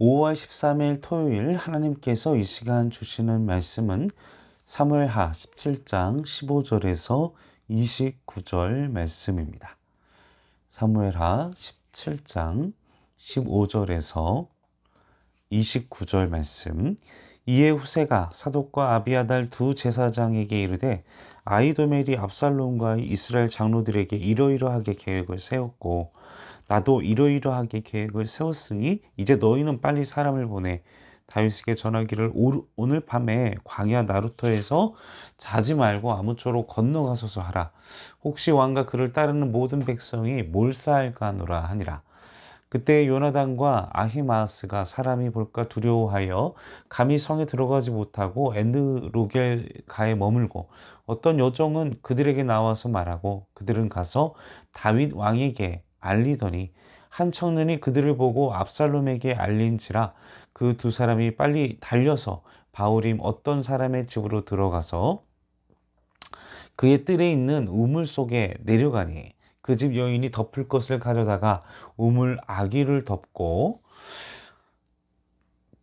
5월 13일 토요일 하나님께서 이 시간 주시는 말씀은 사무엘하 17장 15절에서 29절 말씀입니다. 사무엘하 17장 15절에서 29절 말씀 이에 후세가 사독과 아비아달 두 제사장에게 이르되 아이도멜이 압살롬과 이스라엘 장로들에게 이러이러하게 계획을 세웠고 나도 이러이러하게 계획을 세웠으니 이제 너희는 빨리 사람을 보내 다윗에게 전하기를 오늘 밤에 광야 나루터에서 자지 말고 아무쪼록 건너가소서 하라. 혹시 왕과 그를 따르는 모든 백성이 하노라 하니라. 그때 요나단과 아히마스가 사람이 볼까 두려워하여 감히 성에 들어가지 못하고 엔드로겔가에 머물고 어떤 여종은 그들에게 나와서 말하고 그들은 가서 다윗 왕에게 알리더니 한 청년이 그들을 보고 압살롬에게 알린지라 그 두 사람이 빨리 달려서 바울임 어떤 사람의 집으로 들어가서 그의 뜰에 있는 우물 속에 내려가니 그 집 여인이 덮을 것을 가져다가 우물 아기를 덮고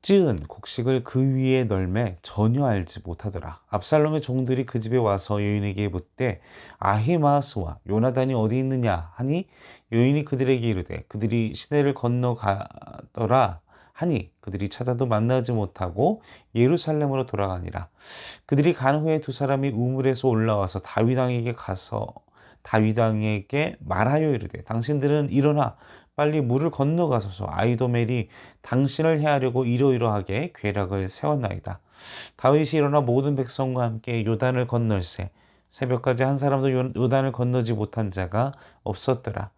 찌은 곡식을 그 위에 널매 전혀 알지 못하더라. 압살롬의 종들이 그 집에 와서 여인에게 묻되 아히마스와 요나단이 어디 있느냐 하니 여인이 그들에게 이르되 그들이 시내를 건너가더라 하니 그들이 찾아도 만나지 못하고 예루살렘으로 돌아가니라. 그들이 간 후에 두 사람이 우물에서 올라와서 다윗 왕에게 가서 다윗 왕에게 말하여 이르되 당신들은 일어나 빨리 물을 건너가소서 아이도멜이 당신을 해하려고 이러이러하게 괴락을 세웠나이다. 다윗이 일어나 모든 백성과 함께 요단을 건널세 새벽까지 한 사람도 요단을 건너지 못한 자가 없었더라.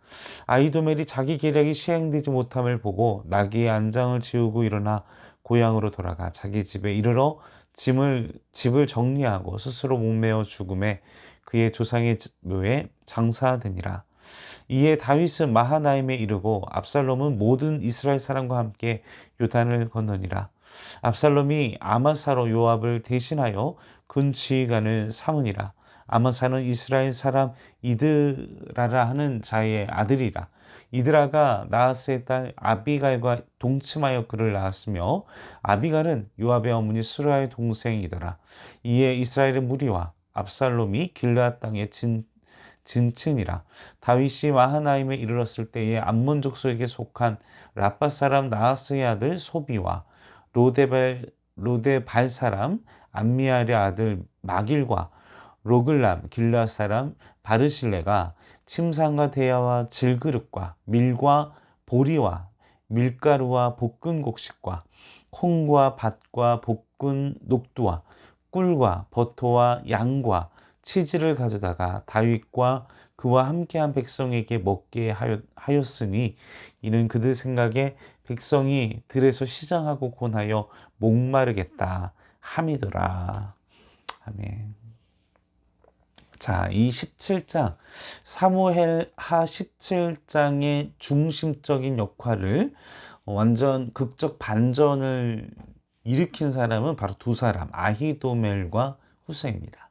아이도멜이 자기 계략이 시행되지 못함을 보고 나귀의 안장을 지우고 일어나 고향으로 돌아가 자기 집에 이르러 짐을 집을 정리하고 스스로 목매어 죽음에 그의 조상의 묘에 장사되니라. 이에 다윗은 마하나임에 이르고 압살롬은 모든 이스라엘 사람과 함께 요단을 건너니라. 압살롬이 아마사로 요압을 대신하여 군지휘관을 삼으니라. 아마사는 이스라엘 사람 이드라라 하는 자의 아들이라. 이드라가 나하스의 딸 아비갈과 동침하여 그를 낳았으며 아비갈은 요압의 어머니 수라의 동생이더라. 이에 이스라엘의 무리와 압살롬이 길르앗 땅에 진 진친이라 다윗이 마하나임에 이르렀을 때에 암몬 족속에게 속한 라파 사람 나하스의 아들 소비와 로데발 로데발 사람 암미알의 아들 마길과 로글람 길라 사람 바르실레가 침상과 대야와 질그릇과 밀과 보리와 밀가루와 볶은 곡식과 콩과 밭과 볶은 녹두와 꿀과 버터와 양과 치즈를 가져다가 다윗과 그와 함께한 백성에게 먹게 하였으니 이는 그들 생각에 백성이 들에서 시장하고 권하여 목마르겠다 함이더라. 아멘. 자, 이 17장 사무엘 하 17장의 중심적인 역할을 완전 극적 반전을 일으킨 사람은 바로 두 사람 아히도멜과 후세입니다.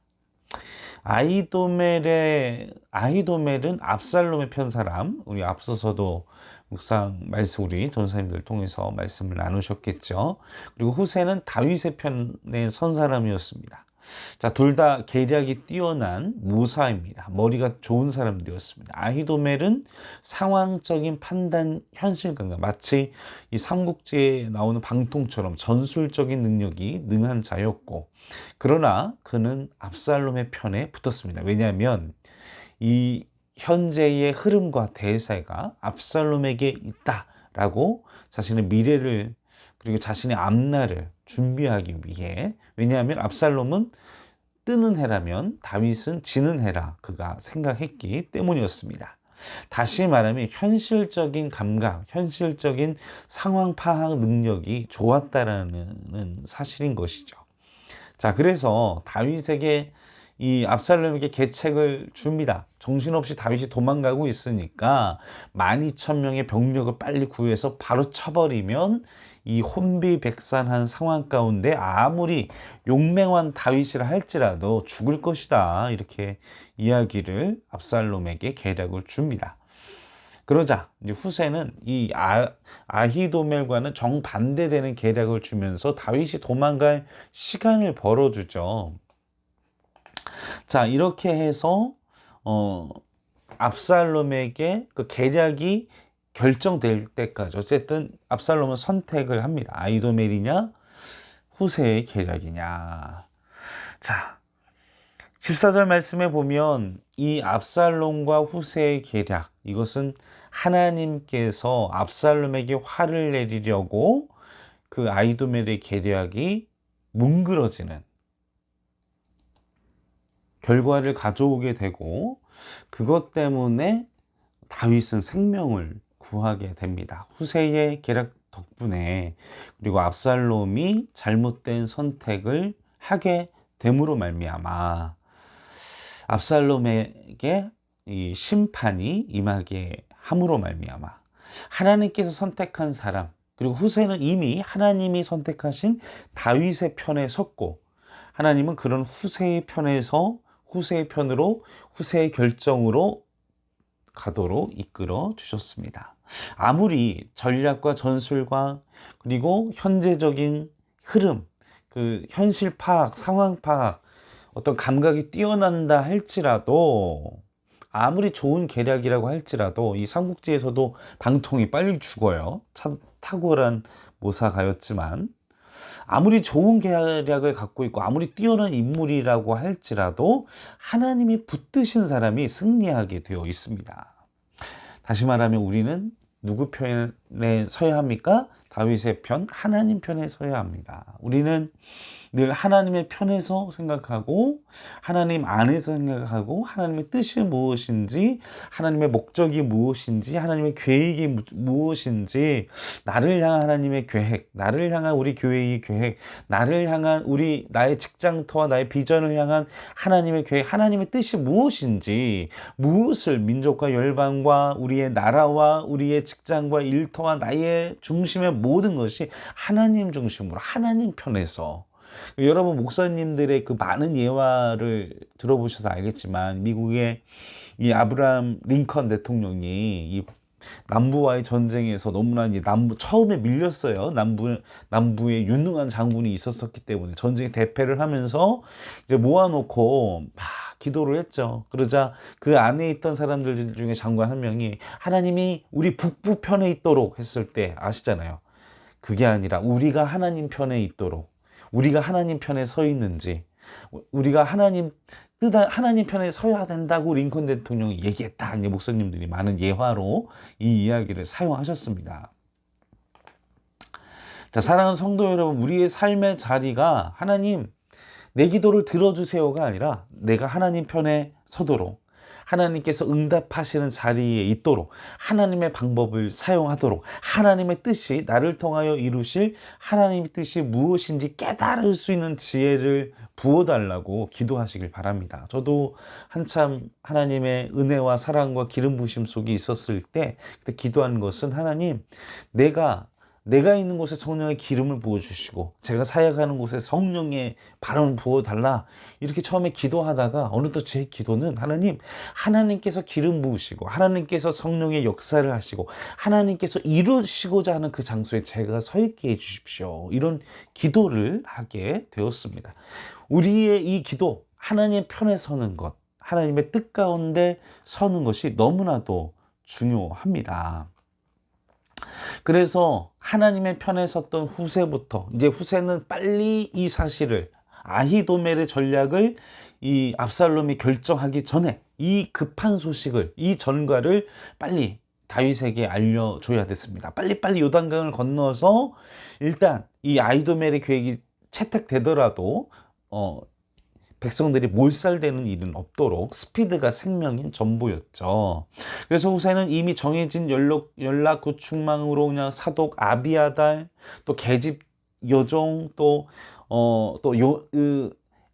아이도멜의 아이도멜은 압살롬의 편 사람. 우리 앞서서도 묵상 말씀 우리 전사님들 통해서 말씀을 나누셨겠죠. 그리고 후세는 다윗의 편에 선 사람이었습니다. 자, 둘 다 계략이 뛰어난 무사입니다. 머리가 좋은 사람들이었습니다. 아히도멜은 상황적인 판단 현실감과 마치 이 삼국지에 나오는 방통처럼 전술적인 능력이 능한 자였고, 그러나 그는 압살롬의 편에 붙었습니다. 왜냐하면 이 현재의 흐름과 대세가 압살롬에게 있다라고 자신의 미래를 그리고 자신의 앞날을 준비하기 위해 왜냐하면 압살롬은 뜨는 해라면 다윗은 지는 해라 그가 생각했기 때문이었습니다. 다시 말하면 현실적인 감각, 현실적인 상황 파악 능력이 좋았다라는 사실인 것이죠. 자, 그래서 다윗에게 이 압살롬에게 계책을 줍니다. 정신없이 다윗이 도망가고 있으니까 12,000명의 병력을 빨리 구해서 바로 쳐버리면 이 혼비백산한 상황 가운데 아무리 용맹한 다윗이라 할지라도 죽을 것이다. 이렇게 이야기를 압살롬에게 계략을 줍니다. 그러자 이제 후세는 이 아, 아히도멜과는 정반대되는 계략을 주면서 다윗이 도망갈 시간을 벌어주죠. 자 이렇게 해서 어, 압살롬에게 그 계략이 결정될 때까지 어쨌든 압살롬은 선택을 합니다. 아이도멜이냐 후세의 계략이냐. 자 14절 말씀에 보면 이 압살롬과 후세의 계략 이것은 하나님께서 압살롬에게 화를 내리려고 그 아이도멜의 계략이 뭉그러지는 결과를 가져오게 되고 그것 때문에 다윗은 생명을 구하게 됩니다. 후세의 계략 덕분에 그리고 압살롬이 잘못된 선택을 하게 됨으로 말미암아 압살롬에게 이 심판이 임하게 함으로 말미암아 하나님께서 선택한 사람 그리고 후세는 이미 하나님이 선택하신 다윗의 편에 섰고 하나님은 그런 후세의 편에서 후세의 편으로 후세의 결정으로 가도록 이끌어 주셨습니다. 아무리 전략과 전술과 그리고 현재적인 흐름, 그 현실 파악, 상황 파악, 어떤 감각이 뛰어난다 할지라도 아무리 좋은 계략이라고 할지라도 이 삼국지에서도 방통이 빨리 죽어요. 참 탁월한 모사가였지만 아무리 좋은 계략을 갖고 있고 아무리 뛰어난 인물이라고 할지라도 하나님이 붙드신 사람이 승리하게 되어 있습니다. 다시 말하면 우리는 누구 편에 서야 합니까? 다윗의 편, 하나님 편에 서야 합니다. 우리는 늘 하나님의 편에서 생각하고 하나님 안에서 생각하고 하나님의 뜻이 무엇인지 하나님의 목적이 무엇인지 하나님의 계획이 무엇인지 나를 향한 하나님의 계획 나를 향한 우리 교회의 계획 나를 향한 우리 나의 직장터와 나의 비전을 향한 하나님의 계획 하나님의 뜻이 무엇인지 무엇을 민족과 열방과 우리의 나라와 우리의 직장과 일터와 나의 중심의 모든 것이 하나님 중심으로 하나님 편에서 여러분 목사님들의 그 많은 예화를 들어보셔서 알겠지만 미국의 이 아브라함 링컨 대통령이 이 남부와의 전쟁에서 너무나 이 남부 처음에 밀렸어요. 남부 남부에 유능한 장군이 있었었기 때문에 전쟁에 대패를 하면서 이제 모아놓고 막 기도를 했죠. 그러자 그 안에 있던 사람들 중에 장관 한 명이 하나님이 우리 북부 편에 있도록 했을 때 아시잖아요. 그게 아니라 우리가 하나님 편에 있도록 우리가 하나님 편에 서 있는지 우리가 하나님 뜻 하나님 편에 서야 된다고 링컨 대통령이 얘기했다. 목사님들이 많은 예화로 이 이야기를 사용하셨습니다. 자, 사랑하는 성도 여러분, 우리의 삶의 자리가 하나님 내 기도를 들어주세요가 아니라 내가 하나님 편에 서도록 하나님께서 응답하시는 자리에 있도록 하나님의 방법을 사용하도록 하나님의 뜻이 나를 통하여 이루실 하나님의 뜻이 무엇인지 깨달을 수 있는 지혜를 부어달라고 기도하시길 바랍니다. 저도 한참 하나님의 은혜와 사랑과 기름 부심 속에 있었을 때 기도한 것은 하나님 내가 내가 있는 곳에 성령의 기름을 부어주시고 제가 사역하는 곳에 성령의 바람을 부어달라. 이렇게 처음에 기도하다가 어느덧 제 기도는 하나님 하나님께서 기름 부으시고 하나님께서 성령의 역사를 하시고 하나님께서 이루시고자 하는 그 장소에 제가 서 있게 해주십시오. 이런 기도를 하게 되었습니다. 우리의 이 기도 하나님의 편에 서는 것 하나님의 뜻 가운데 서는 것이 너무나도 중요합니다. 그래서 하나님의 편에 섰던 후세부터 이제 후세는 빨리 이 사실을 아히도멜의 전략을 이 압살롬이 결정하기 전에 이 급한 소식을 이 전과를 빨리 다윗에게 알려줘야 됐습니다. 빨리빨리 요단강을 건너서 일단 이 아이도멜의 계획이 채택되더라도 어, 백성들이 몰살되는 일은 없도록 스피드가 생명인 전부였죠. 그래서 후세는 이미 정해진 연락, 연락 구축망으로 그냥 사독 아비아달, 또 계집 여종, 또, 어, 또 요, 으,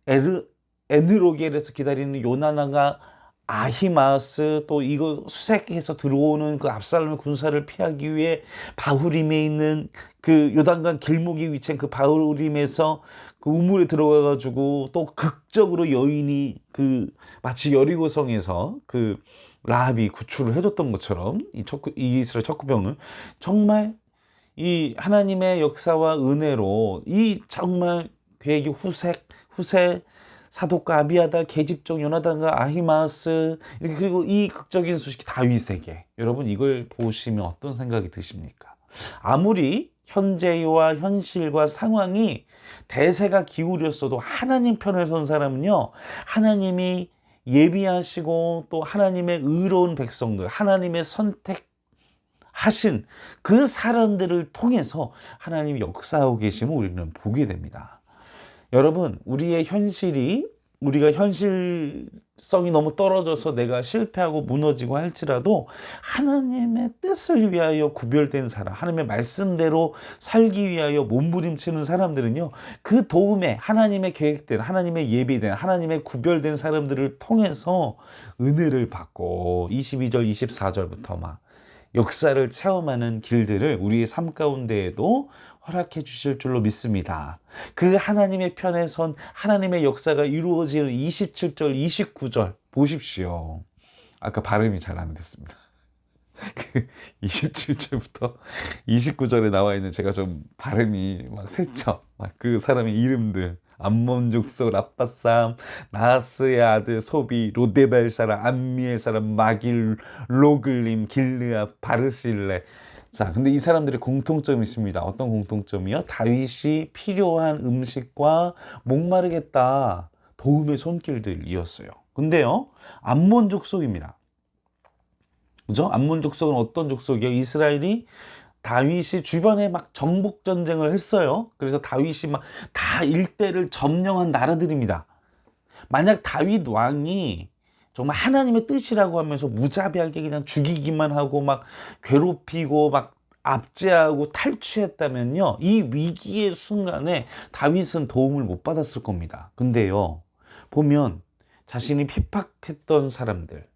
에르, 에느로겔에서 기다리는 요나나가 아히마스 또 이거 수색해서 들어오는 그 압살롬의 군사를 피하기 위해 바후림에 있는 그 요단강 길목에 위치한 그 바후림에서 그 우물에 들어가 가지고 또 극적으로 여인이 그 마치 여리고성에서 그 라합이 구출을 해줬던 것처럼 이 척구, 이 이스라엘 척구병을 정말 이 하나님의 역사와 은혜로 이 정말 그에게 후색 후세 사독과 아비아달 계집종 요나단과 아히마스 그리고 이 극적인 소식이 다윗에게 여러분 이걸 보시면 어떤 생각이 드십니까? 아무리 현재와 현실과 상황이 대세가 기울였어도 하나님 편에 선 사람은요 하나님이 예비하시고 또 하나님의 의로운 백성들 하나님의 선택 하신 그 사람들을 통해서 하나님이 역사하고 계심을 우리는 보게 됩니다. 여러분, 우리의 현실이 우리가 현실성이 너무 떨어져서 내가 실패하고 무너지고 할지라도 하나님의 뜻을 위하여 구별된 사람, 하나님의 말씀대로 살기 위하여 몸부림치는 사람들은요, 그 도움에 하나님의 계획된, 하나님의 예비된, 하나님의 구별된 사람들을 통해서 은혜를 받고 22절, 24절부터 막 역사를 체험하는 길들을 우리의 삶 가운데에도 허락해 주실 줄로 믿습니다. 그 하나님의 편에 선 하나님의 역사가 이루어지는 27절, 29절 보십시오. 아까 발음이 잘 안 됐습니다. 그 27절부터 29절에 나와 있는 제가 좀 발음이 막 세쳐. 막그 사람의 이름들. 암몬 족속 라빠쌈, 나스의 아들 소비, 로데벨 사람, 안미엘 사람, 마길, 로글림, 길르아, 바르실레. 자, 근데 이 사람들의 공통점이 있습니다. 어떤 공통점이요? 다윗이 필요한 음식과 목마르겠다. 도움의 손길들이었어요. 근데요, 암몬 족속입니다. 그죠? 암몬 족속은 어떤 족속이에요? 이스라엘이 다윗이 주변에 막 정복 전쟁을 했어요. 그래서 다윗이 막 다 일대를 점령한 나라들입니다. 만약 다윗 왕이 정말 하나님의 뜻이라고 하면서 무자비하게 그냥 죽이기만 하고 막 괴롭히고 막 압제하고 탈취했다면요. 이 위기의 순간에 다윗은 도움을 못 받았을 겁니다. 근데요. 보면 자신이 핍박했던 사람들,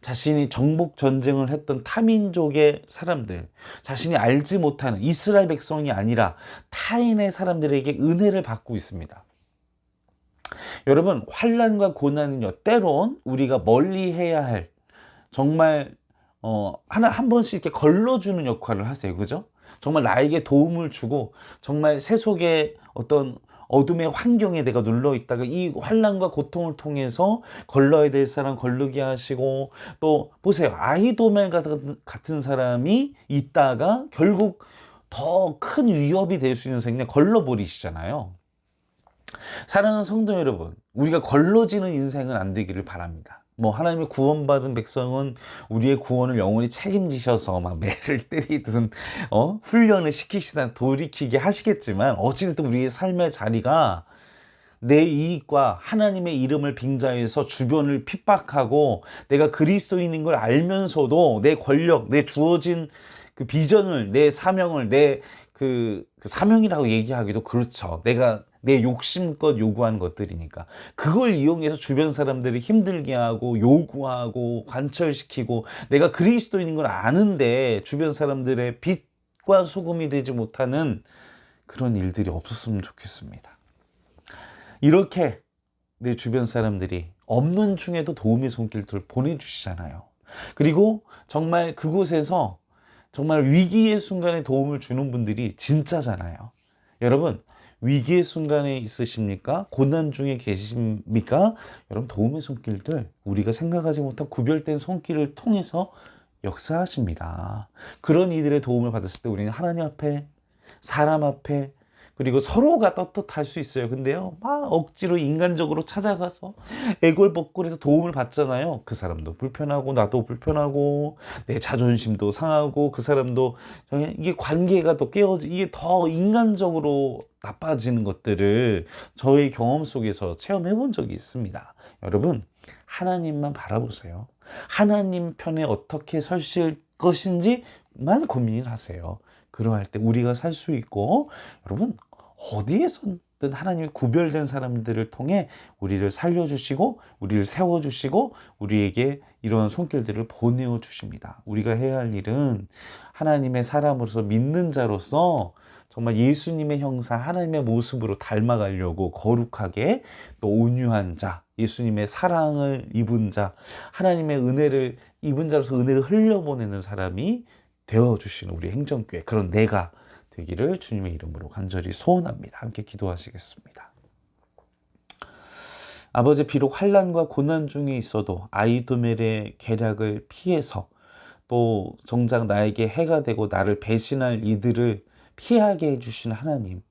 자신이 정복 전쟁을 했던 타민족의 사람들, 자신이 알지 못하는 이스라엘 백성이 아니라 타인의 사람들에게 은혜를 받고 있습니다. 여러분, 환란과 고난은요, 때론 우리가 멀리 해야 할 정말 어, 하나 한 번씩 이렇게 걸러주는 역할을 하세요. 그죠? 정말 나에게 도움을 주고 정말 세속의 어떤 어둠의 환경에 내가 눌러 있다가 이 환란과 고통을 통해서 걸러야 될 사람 걸르게 하시고 또 보세요 아이도멜 같은 사람이 있다가 결국 더 큰 위협이 될 수 있는 생명 걸러 버리시잖아요. 사랑하는 성도 여러분, 우리가 걸러지는 인생은 안 되기를 바랍니다. 뭐 하나님의 구원받은 백성은 우리의 구원을 영원히 책임지셔서 막 매를 때리든 어 훈련을 시키시다 돌이키게 하시겠지만 어찌됐든 우리의 삶의 자리가 내 이익과 하나님의 이름을 빙자해서 주변을 핍박하고 내가 그리스도인인 걸 알면서도 내 권력, 내 주어진 그 비전을, 내 사명을, 내 그, 그 사명이라고 얘기하기도 그렇죠. 내가 내 욕심껏 요구하는 것들이니까 그걸 이용해서 주변 사람들이 힘들게 하고 요구하고 관철시키고 내가 그리스도인인 걸 아는데 주변 사람들의 빛과 소금이 되지 못하는 그런 일들이 없었으면 좋겠습니다. 이렇게 내 주변 사람들이 없는 중에도 도움의 손길들을 보내주시잖아요. 그리고 정말 그곳에서 정말 위기의 순간에 도움을 주는 분들이 진짜잖아요. 여러분, 위기의 순간에 있으십니까? 고난 중에 계십니까? 여러분 도움의 손길들 우리가 생각하지 못한 구별된 손길을 통해서 역사하십니다. 그런 이들의 도움을 받았을 때 우리는 하나님 앞에 사람 앞에 그리고 서로가 떳떳할 수 있어요. 근데요, 막 억지로 인간적으로 찾아가서 애골복골해서 도움을 받잖아요. 그 사람도 불편하고 나도 불편하고 내 자존심도 상하고 그 사람도 이게 관계가 또 깨어지 이게 더 인간적으로 나빠지는 것들을 저의 경험 속에서 체험해 본 적이 있습니다. 여러분, 하나님만 바라보세요. 하나님 편에 어떻게 서실 것인지만 고민을 하세요. 그러할 때 우리가 살 수 있고, 여러분, 어디에서든 하나님이 구별된 사람들을 통해 우리를 살려주시고 우리를 세워주시고 우리에게 이런 손길들을 보내어 주십니다. 우리가 해야 할 일은 하나님의 사람으로서 믿는 자로서 정말 예수님의 형상 하나님의 모습으로 닮아가려고 거룩하게 또 온유한 자 예수님의 사랑을 입은 자, 하나님의 은혜를 입은 자로서 은혜를 흘려보내는 사람이 되어 주시는 우리 행정교회 그런 내가 되기를 주님의 이름으로 간절히 소원합니다. 함께 기도하시겠습니다. 아버지 비록 환란과 고난 중에 있어도 아이도멜의 계략을 피해서 또 정작 나에게 해가 되고 나를 배신할 이들을 피하게 해주신 하나님,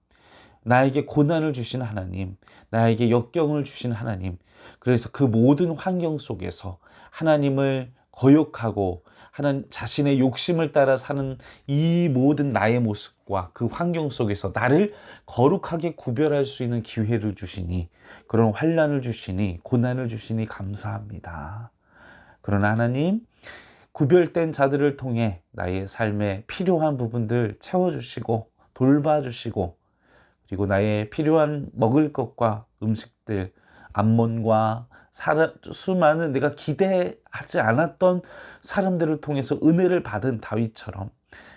나에게 고난을 주신 하나님, 나에게 역경을 주신 하나님, 그래서 그 모든 환경 속에서 하나님을 거역하고 하나님 자신의 욕심을 따라 사는 이 모든 나의 모습과 그 환경 속에서 나를 거룩하게 구별할 수 있는 기회를 주시니 그런 환란을 주시니 고난을 주시니 감사합니다. 그러나 하나님 구별된 자들을 통해 나의 삶에 필요한 부분들 채워주시고 돌봐주시고 그리고 나의 필요한 먹을 것과 음식들 암몬과 사람, 수많은 내가 기대하지 않았던 사람들을 통해서 은혜를 받은 다윗처럼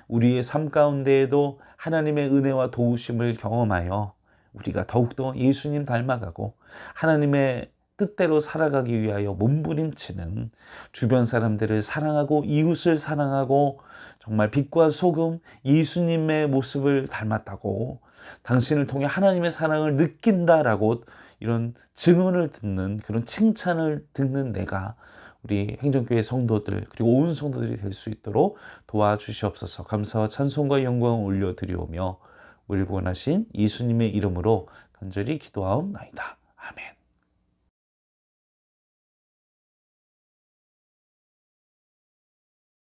우리의 삶 가운데에도 하나님의 은혜와 도우심을 경험하여 우리가 더욱더 예수님 닮아가고 하나님의 뜻대로 살아가기 위하여 몸부림치는 주변 사람들을 사랑하고 이웃을 사랑하고 정말 빛과 소금 예수님의 모습을 닮았다고 당신을 통해 하나님의 사랑을 느낀다라고 이런 증언을 듣는 그런 칭찬을 듣는 내가 우리 행정교회 성도들 그리고 온 성도들이 될 수 있도록 도와주시옵소서 감사와 찬송과 영광을 올려드리오며 우리 구원하신 예수님의 이름으로 간절히 기도하옵나이다. 아멘.